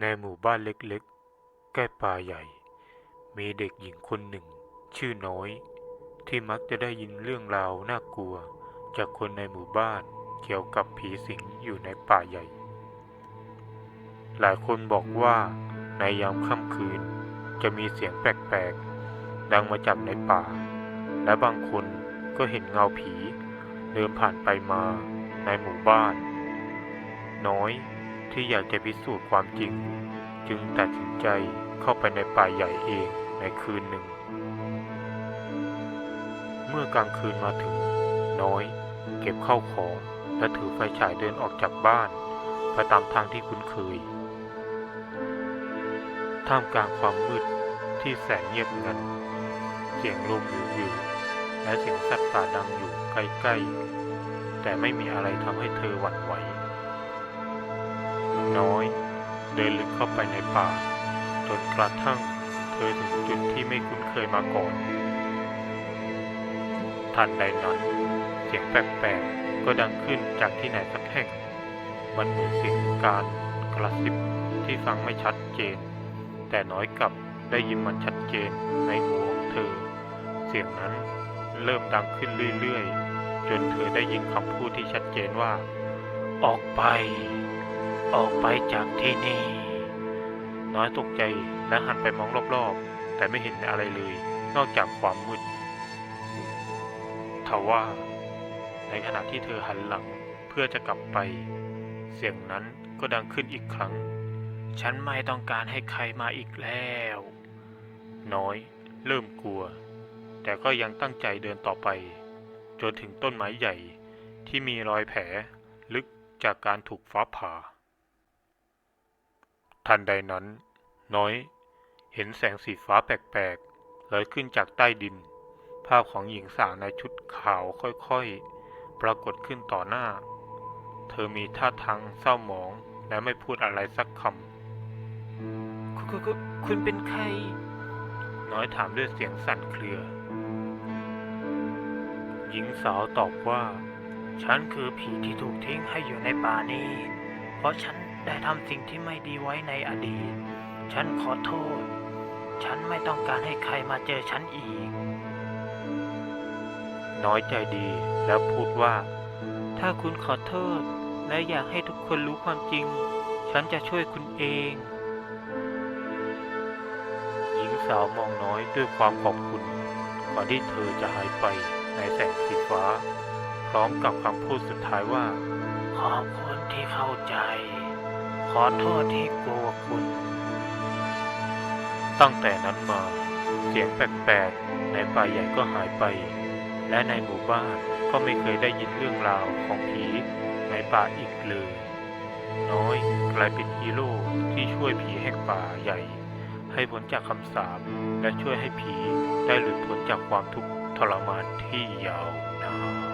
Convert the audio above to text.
ในหมู่บ้านเล็กๆ ใกล้ป่าใหญ่ มีเด็กหญิงคนหนึ่ง ชื่อน้อย ที่มักจะได้ยินเรื่องราวน่ากลัว จากคนในหมู่บ้านเกี่ยวกับผีสิงอยู่ในป่าใหญ่ หลายคนบอกว่าในยามค่ำคืนจะมีเสียงแปลกๆ ดังมาจากในป่า และบางคนก็เห็นเงาผี เดินผ่านไปมาในหมู่บ้าน น้อย ที่อยากจะพิสูจน์ความจริง จึงตัดสินใจเข้าไปในป่าใหญ่เองในคืนหนึ่ง เมื่อกลางคืนมาถึง น้อย เก็บเข้าของ และถือไฟฉายเดินออกจากบ้านไปตามทางที่คุ้นเคย ท่ามกลางความมืดที่แสนเงียบงัน เสียงลมวิววิวและเสียงสัตว์ป่าดังอยู่ใกล้ๆ แต่ไม่มีอะไรทำให้เธอหวั่นไหว เดินลึกเข้าไปในป่า จนกระทั่งเธอถึงจุดที่ไม่คุ้นเคยมาก่อน ทันใดนั้นเสียงแปลกๆก็ดังขึ้นจากที่ไหนสักแห่ง มันเหมือนเสียงการกระซิบที่ฟังไม่ชัดเจน แต่น้อยกับได้ยินมันชัดเจนในหูของเธอ เสียงนั้นเริ่มดังขึ้นเรื่อยๆ จนเธอได้ยินคำพูดที่ชัดเจนว่า ออกไป ออกไปจากที่นี่ น้อยตกใจและหันไปมองรอบๆ แต่ไม่เห็นอะไรเลย นอกจากความมืดทว่า ในขณะที่เธอหันหลังเพื่อจะกลับไป เสียงนั้นก็ดังขึ้นอีกครั้ง ฉันไม่ต้องการให้ใครมาอีกแล้ว น้อย เริ่มกลัว แต่ก็ยังตั้งใจเดินต่อไป จนถึงต้นไม้ใหญ่ที่มีรอยแผลลึกจากการถูกฟ้าผ่า ทันใดนั้น น้อย เห็นแสงสีฟ้าแปลกๆลอยขึ้นจากใต้ดิน ภาพของหญิงสาวในชุดขาวค่อยๆ ปรากฏขึ้นต่อหน้า เธอมีท่าทางเศร้าหมองและไม่พูดอะไรสักคำคุณคุณคุณเป็นใคร น้อยถามด้วยเสียงสั่นเครือ หญิงสาวตอบว่า ฉันคือผีที่ถูกทิ้งให้อยู่ในป่านี้ เพราะฉัน ได้ทำสิ่งที่ไม่ดีไว้ในอดีต ฉันขอโทษ ฉันไม่ต้องการให้ใครมาเจอฉันอีก น้อยใจดีแล้วพูดว่า ถ้าคุณขอโทษ และอยากให้ทุกคนรู้ความจริง ฉันจะช่วยคุณเอง หญิงสาวมองน้อยด้วยความขอบคุณก่อนที่เธอจะหายไปในแสงสีฟ้า พร้อมกับคำพูดสุดท้ายว่า ขอบคุณที่เข้าใจข อโทษที่กลัวคุณ ตั้งแต่นั้นมา เสียงแปลกๆ ในป่าใหญ่ก็หายไป และในหมู่บ้านก็ไม่เคยได้ยินเรื่องราวของผีในป่าอีกเลย น้อยกลายเป็นฮีโร่ที่ช่วยผีแห่งป่าใหญ่ ให้พ้นจากคำสาปและช่วยให้ผีได้หลุดพ้นจากความทุกข์ทรมานที่ยาวนาน